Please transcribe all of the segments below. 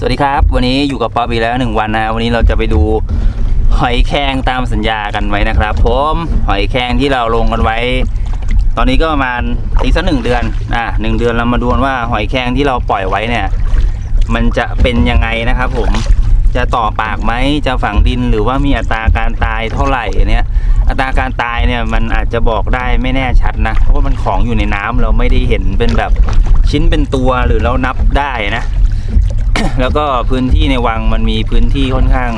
สวัสดีครับ วันนี้อยู่กับป๊อปอีกแล้วหนึ่งวันนะ วันนี้เราจะไปดูหอยแครงตามสัญญากันไว้นะครับ ผมหอยแครงที่เราลงกันไว้ ตอนนี้ก็ประมาณตีสักหนึ่งเดือนอะหนึ่งเดือนเรามาดูว่าหอยแครงที่เราปล่อยไว้เนี่ย มันจะเป็นยังไงนะครับผมจะต่อปากไหมจะฝังดินหรือว่ามีอัตราการตายเท่าไหร่เนี่ยอัตราการตายเนี่ยมันอาจจะบอกได้ไม่แน่ชัดนะ เพราะว่ามันของอยู่ในน้ำเราไม่ได้เห็นเป็นแบบชิ้นเป็นตัวหรือเรานับได้นะ แล้วก็พื้นที่ในวังมันมีพื้นที่ค่อนข้าง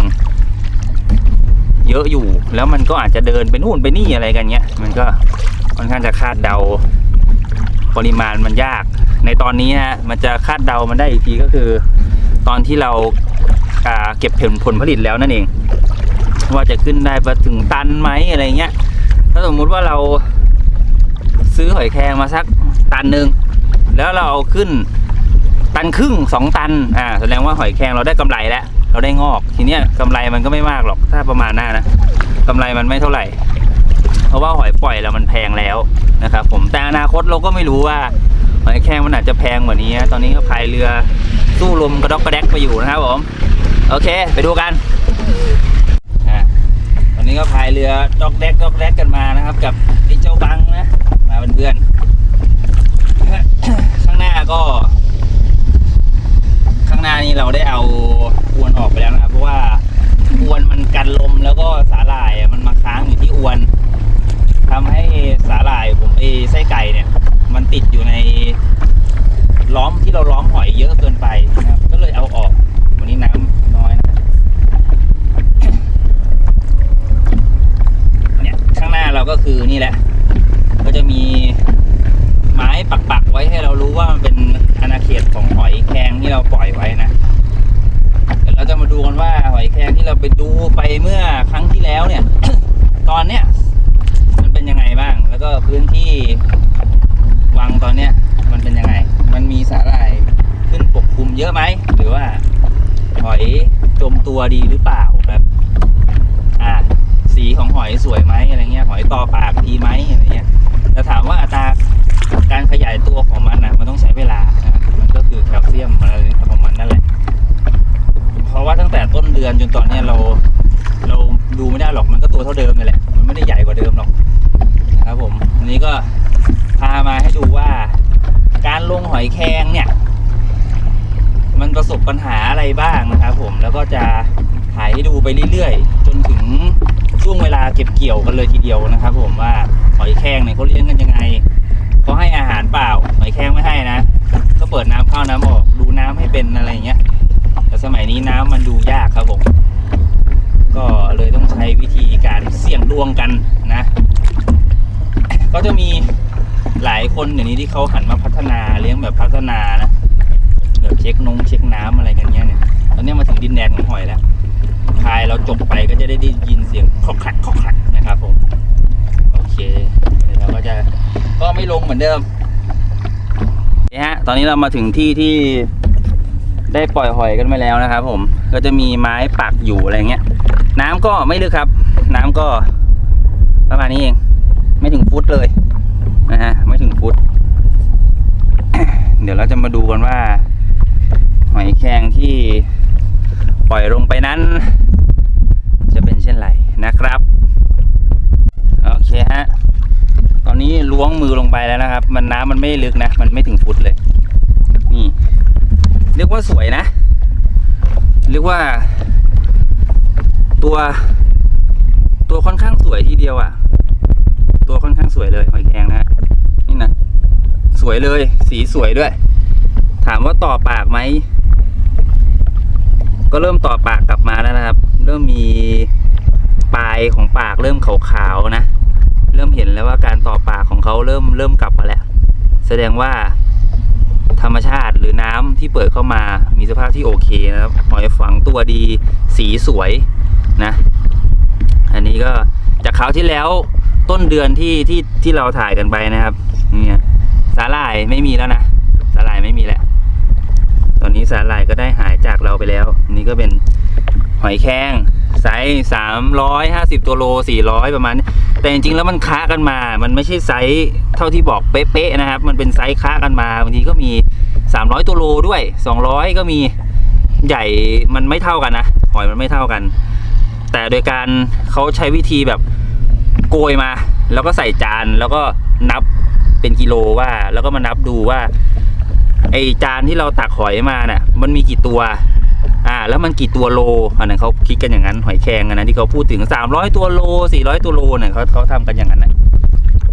เยอะอยู่ แล้วมันก็อาจจะเดินไปนู่นไปนี่อะไรกันเงี้ย มันก็ค่อนข้างจะคาดเดา ปริมาณมันยาก ในตอนนี้นะมันจะคาดเดามันได้อีกทีก็คือ ตอนที่เราาเก็บผลผลผลิตแล้วนั่นเอง ว่าจะขึ้นได้ไปถึงตันไหมอะไรเงี้ยถ้าสมมุติว่าเราซื้อหอยแครงมาสักตันหนึ่งแล้วเราเอาขึ้น ตันครึ่งสองตันอ่าแสดงว่าหอยแครงเราได้กำไรแล้ว เราได้งอก ทีเนี้ยกำไรมันก็ไม่มากหรอกถ้าประมาณหน้านะกำไรมันไม่เท่าไหร่ เพราะว่าหอยปล่อยแล้วมันแพงแล้วนะครับผมแต่อนาคตเราก็ไม่รู้ว่าหอยแครงมันอาจจะแพงกว่านี้ตอนนี้ก็พายเรือสู้ลมกระดอกกระแดกไปอยู่นะครับผมโอเค ไปดูกันอะตอนนี้ก็พายเรือดอกแดกดอกแดกกันมานะครับ กับไอ้เจ้าบังนะมาเป็นเพื่อน ข้างหน้าก็ ข้างหน้านี้เราได้เอาอวนออกไปแล้วนะครับ เพราะว่าอวนมันกันลมแล้วก็สาหร่ายอะมันมาค้างอยู่ที่อวนทำให้สาหร่ายผมไอ้ไส้ไก่เนี่ย มันติดอยู่ในล้อมที่เราล้อมหอยเยอะเกินไปนะครับ ก็เลยเอาออก วันนี้น้ำน้อยนะ เนี่ยข้างหน้าเราก็ คือนี่แหละ ก็จะมีไม้ปักๆไว้ให้เรารู้ว่ามันเป็นอาณาเขตของหอยแครงที่เราปล่อยไว้นะเดี๋ยวเราจะมาดูกันว่าหอยแครงที่เราไปดูไปเมื่อครั้งที่แล้วเนี่ย ตอนเนี้ยมันเป็นยังไงบ้าง แล้วก็พื้นที่วังตอนเนี้ยมันเป็นยังไง มันมีสาหร่ายขึ้นปกคลุมเยอะไหมหรือว่าหอยจมตัวดีหรือเปล่าครับ ของหอยสวยไหมอะไรเงี้ยหอยต่อปากดีไหมอะไรเงี้ยแต่ถามว่าอัตราการขยายตัวของมันนะมันต้องใช้เวลานะมันก็คือแคลเซียมอะไรของมันนั่นแหละ เพราะว่าตั้งแต่ต้นเดือนจนตอนเนี้ยเราเราดูไม่ได้หรอกมันก็ตัวเท่าเดิมเลยแหละมันไม่ได้ใหญ่กว่าเดิมหรอกนะครับผมอันนี้ก็พามาให้ดูว่าการลงหอยแครงเนี่ย มันประสบปัญหาอะไรบ้างนะครับผมแล้วก็จะถ่ายให้ดูไปเรื่อยๆ จนถึง ช่วงเวลาเก็บเกี่ยวกันเลยทีเดียวนะครับ ผมว่าหอยแครงเนี่ยเขาเลี้ยงกันยังไงเขาให้อาหารเปล่าหอยแครงไม่ให้นะก็เปิดน้ำเข้าน้ำออกดูน้ำให้เป็นอะไรเงี้ย แต่สมัยนี้น้ำมันดูยากครับผมก็เลยต้องใช้วิธีการเสี่ยงดวงกันนะ ก็จะมีหลายคนเดี๋ยวนี้ที่เขาหันมาพัฒนาเลี้ยงแบบพัฒนานะแบบเช็คนงเช็คน้ำอะไรกันเงี้ยเนี่ยตอนนี้มาถึงดินแดนของหอยแล้ว พายเราจบไปก็จะได้ได้ยินเสียงคอกคลักคอกคลักนะครับผมโอเคเดี๋ยวเราก็จะก็ไม่ลงเหมือนเดิมนี่ฮะตอนนี้เรามาถึงที่ที่ได้ปล่อยหอยกันไปแล้วนะครับ ผมก็จะมีไม้ปักอยู่อะไรเงี้ย น้ำก็ไม่ลึกครับ น้ำก็ประมาณนี้เอง ไม่ถึงฟุตเลยนะฮะไม่ถึงฟุต เดี๋ยวเราจะมาดูกันว่า หอยแครงที่ปล่อยลงไปนั้น ไรนะครับโอเคฮะตอนนี้ล้วงมือลงไปแล้วนะครับ มันน้ำมันไม่ลึกนะ มันไม่ถึงฟุตเลยนี่เรียกว่าสวยนะเรียกว่า ตัว ตัวค่อนข้างสวยทีเดียวอะ่ะ ตัวค่อนข้างสวยเลยหอยแครงนะฮะนี่นะสวยเลยสีสวยด้วย ถามว่าต่อปากไหมก็เริ่มต่อปากกลับมาแล้วนะครับ เริ่มมี ปลายของปากเริ่มขาวๆนะ เริ่มเห็นแล้วว่าการต่อปากของเขาเริ่มเริ่มกลับมาแล้ว แสดงว่าธรรมชาติหรือน้ำที่เปิดเข้ามามีสภาพที่โอเคนะครับหอยฝังตัวดีสีสวยนะ อันนี้ก็จากคราวที่แล้วต้นเดือนที่ที่ที่เราถ่ายกันไปนะครับเนี่ยสาหร่ายไม่มีแล้วนะสาหร่ายไม่มีแล้วตอนนี้สาหร่ายก็ได้หายจากเราไปแล้ว นี่ก็เป็นหอยแครง ไซส์สามร้อยห้าสิบตัวโลสี่ร้อยประมาณนี้แต่จริงๆแล้วมันค้ากันมา มันไม่ใช่ไซส์เท่าที่บอกเป๊ะๆนะครับ มันเป็นไซส์ค้ากันมาบางทีก็มีสามร้อยตัวโลด้วยสองร้อยก็มีใหญ่มันไม่เท่ากันนะหอยมันไม่เท่ากัน แต่โดยการเขาใช้วิธีแบบโกยมา แล้วก็ใส่จานแล้วก็นับเป็นกิโลว่า แล้วก็มานับดูว่าไอจานที่เราตักหอยมาเน่ะ มันมีกี่ตัว อ่าแล้วมันกี่ตัวโลอันนั้นเขาคิดกันอย่างนั้นหอยแครงอันนั้นที่เขาพูดถึงสามร้อยตัวโลสี่ร้อยตัวโลเนี่ยเขาเขาทำกันอย่างนั้นนะ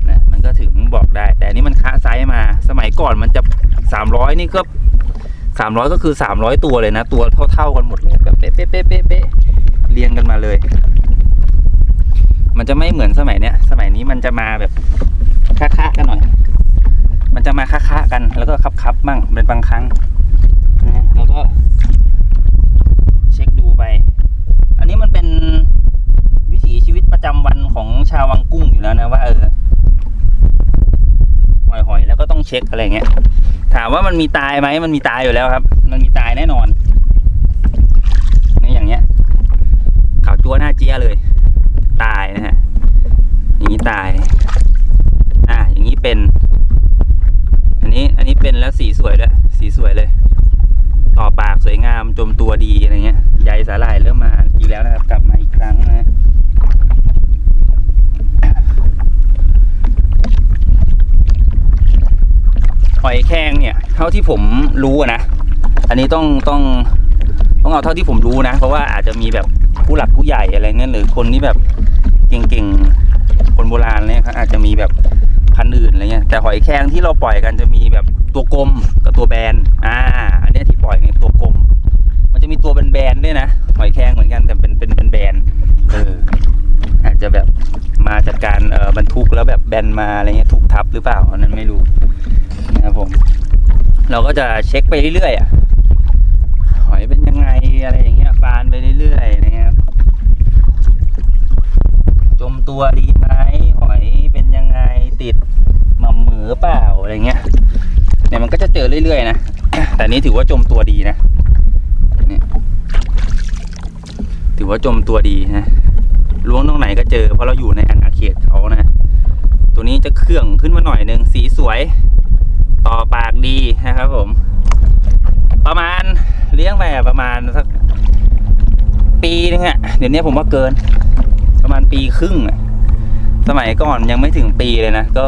นะมันก็ถึงบอกได้ แต่นี่มันค้าไซส์มาสมัยก่อนมันจะสามร้อยนี่ก็สามร้อยก็คือสามร้อยตัวเลยนะ ตัวเท่าๆกันหมดเลยแบบเป๊ะเป๊ะเป๊ะเป๊ะเป๊ะเรียงกันมาเลย มันจะไม่เหมือนสมัยเนี้ยสมัยนี้มันจะมาแบบคะๆกันหน่อย มันจะมาคะๆกันแล้วก็คับๆบ้างเป็นบางครั้งนะแล้วก็ เช็คดูไป อันนี้มันเป็นวิถีชีวิตประ จำวันของชาววังกุ้งอยู่แล้วนะว่าเออหอยหอยแล้วก็ต้องเช็คอะไรเงี้ย ถามว่ามันมีตายไหมมันมีตายอยู่แล้วครับ มันมีตายแน่นอนนี่อย่างเงี้ยขาวจัวหน้าเจี๊ยเลย ตายนะฮะอย่างนี้ตาย อ่าอย่างนี้เป็น อันนี้อันนี้เป็นแล้วสีสวยด้วยสีสวยเลยต่อปากสวยงามจมตัวดีอะไรเงี้ยใยสาหร่ายเริ่มมาอีกแล้วนะครับ กลับมาอีกครั้งนะฮะ หอยแครงเนี่ย เท่าที่ผมรู้นะ อันนี้ต้องต้องต้องเอาเท่าที่ผมรู้นะ เพราะว่าอาจจะมีแบบผู้หลักผู้ใหญ่อะไรเงี้ยหรือคนที่แบบเก่งๆคนโบราณเนี่ยเขาอาจจะมีแบบพันธุ์อื่นอะไรเงี้ยแต่หอยแครงที่เราปล่อยกันจะมีแบบตัวกลมกับตัวแบนอ่าอันนี้ที่ปล่อยเนี่ยตัวกลม มันจะมีตัวเป็นแบนๆด้วยนะหอยแครงเหมือนกันแต่เป็นเป็นเป็นแบนเอออาจจะแบบมาจากการเอ่อบรรทุกแล้วแบบแบนมาอะไรเงี้ยถูกทับหรือเปล่าอันนั้นไม่รู้ นะครับผม เราก็จะเช็คไปเรื่อยๆอะหอยเป็นยังไงอะไรอย่างเงี้ยฟานไปเรื่อยๆนะครับ จมตัวดีไหมหอยเป็นยังไงติดม่ำเหมือเปล่าอะไรเงี้ยเนี่ยมันก็จะเจอเรื่อยๆนะแต่นี้ถือว่าจมตัวดีนะเนี่ยถือว่าจมตัวดีนะล้วงตรงไหนก็เจอเพราะเราอยู่ในอาณาเขตเขานะ ตัวนี้จะเครื่องขึ้นมาหน่อยหนึ่งสีสวย ต่อปากดีนะครับผม ประมาณเลี้ยงไปประมาณสักปีนึงอะเดี๋ยวนี้ผมว่าเกิน ประมาณปีครึ่งอะสมัยก่อนยังไม่ถึงปีเลยนะ ก็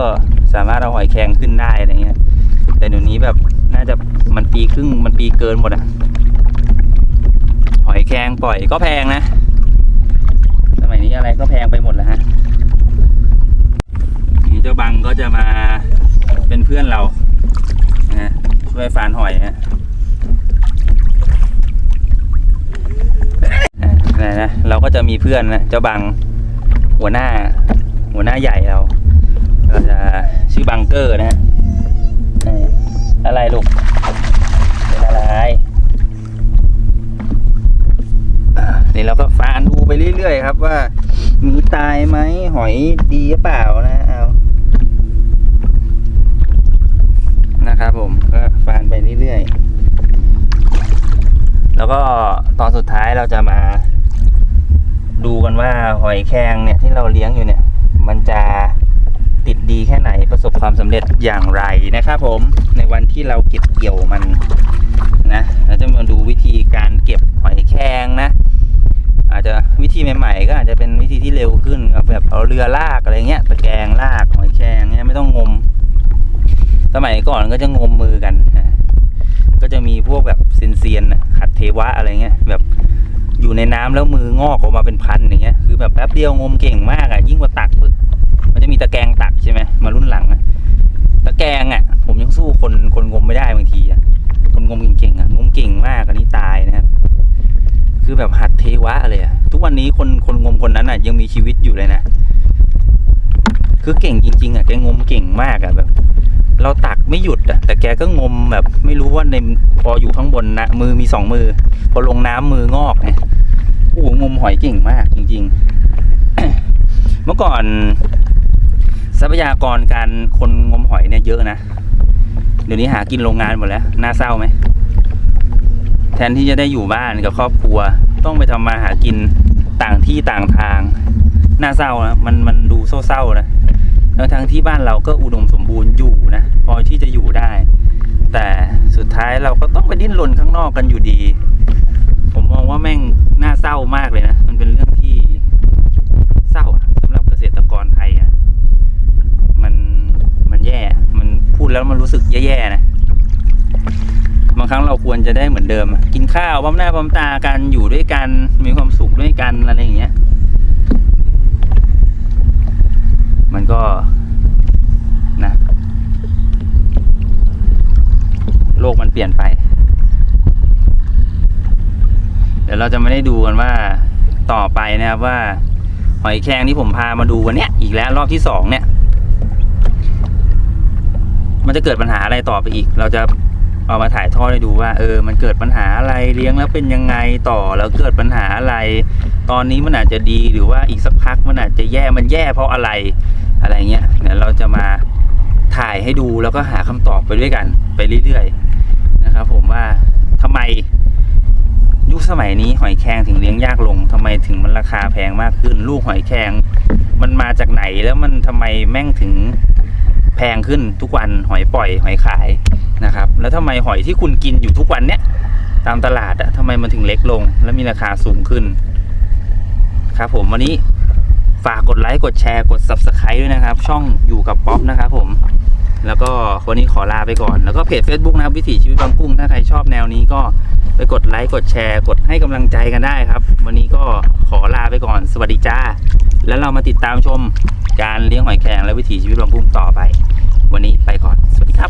สามารถเอาหอยแครงขึ้นได้อะไรเงี้ย แต่เดี๋ยวนี้แบบน่าจะมันปีครึ่งมันปีเกินหมดอะหอยแครงปล่อยก็แพงนะ สมัยนี้อะไรก็แพงไปหมดแล้วฮะนี่เจ้าบังก็จะมาเป็นเพื่อนเรา นะช่วยฟานหอยฮะนะนะเราก็จะมีเพื่อนนะเจ้าบังหัวหน้า หัวหน้าใหญ่เราก็จะชื่อบังเกอร์นะฮะอะไรลูกเป็นอะไรนี่เราก็ฟานดูไปเรื่อยๆครับว่ามีตายไหมหอยดีหรือเปล่านะเอานะครับผม ก็ฟานไปเรื่อยๆ แล้วก็ตอนสุดท้ายเราจะมา ดูกันว่าหอยแครงเนี่ยที่เราเลี้ยงอยู่เนี่ย มันจะติดดีแค่ไหนประสบความสำเร็จอย่างไรนะครับผมในวันที่เราเก็บเกี่ยวมันนะเราจะมาดูวิธีการเก็บหอยแครงนะอาจจะวิธีใหม่ๆ ก็อาจจะเป็นวิธีที่เร็วขึ้นแบบเอาเรือลากอะไรเงี้ยตะแกรงลากหอยแครงเนี่ยไม่ต้องงม สมัยก่อนก็จะงมมือกัน ก็จะมีพวกแบบเซียนๆน่ะหัดเทวะอะไรเงี้ย แบบอยู่ในน้ำแล้วมืองอกออกมาเป็นพันอย่างเงี้ย คือแบบแป๊บเดียวงมเก่งมากอะยิ่งกว่าตักมันจะมีตะแกรงตักใช่ไหมมารุ่นหลังอะตะแกรงอะ ผมยังสู้คนคนงมไม่ได้บางทีอะคนงมเก่งๆอะงมเก่งมากอันนี้ตายนะครับ คือแบบหัดเทวะเลยอะทุกวันนี้คนคนงมคนนั้นอะ ยังมีชีวิตอยู่เลยนะ คือเก่งจริง ๆ อะแกงมเก่งมากอะแบบ เราตักไม่หยุดอะแต่แกก็งมแบบ ไม่รู้ว่าในพออยู่ข้างบนนะมือมีสองมือ พอลงน้ำมืองอกไงโอ้งมหอยเก่งมากจริง ๆ เมื่อก่อน ทรัพยากรการคนงมหอยเนี่ยเยอะนะเดี๋ยวนี้หากินโรงงานหมดแล้วน่าเศร้าไหมแทนที่จะได้อยู่บ้านกับครอบครัว ต้องไปทำมาหากินต่างที่ต่างทางน่าเศร้านะมันมันดูเศร้าๆนะ ทั้งทั้งที่บ้านเราก็อุดมสมบูรณ์อยู่นะพอที่จะอยู่ได้ แต่สุดท้ายเราก็ต้องไปดิ้นรนข้างนอกกันอยู่ดี ผมมองว่าแม่งน่าเศร้ามากเลยนะ มันเป็นเรื่องที่เศร้าอะสำหรับเกษตรกรไทยอะมันมันแย่ มันพูดแล้วมันรู้สึกแย่ๆนะบางครั้งเราควรจะได้เหมือนเดิม กินข้าวบ้อมหน้าบ้อมตากันอยู่ด้วยกันมีความสุขด้วยกันอะไรอย่างเงี้ย มัน ก็นะโลกมันเปลี่ยนไป เดี๋ยวเราจะไม่ได้ดูกันว่าต่อไปนะครับว่า หอยแครงที่ผมพามาดูวันเนี้ยอีกแล้วรอบที่สองเนี่ย มันจะเกิดปัญหาอะไรต่อไปอีก เราจะเอามาถ่ายทอดให้ดูว่า เออ มันเกิดปัญหาอะไรเลี้ยงแล้วเป็นยังไงต่อแล้วเกิดปัญหาอะไร ตอนนี้มันอาจจะดีหรือว่าอีกสักพักมันอาจจะแย่มันแย่เพราะอะไร อะไรเงี้ยเดี๋ยวเราจะมาถ่ายให้ดูแล้วก็หาคำตอบไปด้วยกันไปเรื่อยๆนะครับ ผมว่าทำไมยุคสมัยนี้หอยแครงถึงเลี้ยงยากลงทำไมถึงมันราคาแพงมากขึ้น ลูกหอยแครงมันมาจากไหนแล้วมันทำไมแม่งถึงแพงขึ้นทุกวันหอยปล่อยหอยขายนะครับ แล้วทำไมหอยที่คุณกินอยู่ทุกวันเนี้ยตามตลาดอะทำไมมันถึงเล็กลง และมีราคาสูงขึ้น ครับผมวันนี้ ฝากกดไลค์กดแชร์กด subscribe ด้วยนะครับ ช่องอยู่กับป๊อปนะครับผม แล้วก็วันนี้ขอลาไปก่อน แล้วก็เพจ Facebook นะครับวิถีชีวิตบางกุ้งถ้าใครชอบแนวนี้ก็ไปกดไลค์กดแชร์ กดให้กำลังใจกันได้ครับ วันนี้ก็ขอลาไปก่อน สวัสดีจ้า แล้วเรามาติดตามชมการเลี้ยงหอยแครงและวิถีชีวิตบางกุ้งต่อไป วันนี้ไปก่อน สวัสดีครับ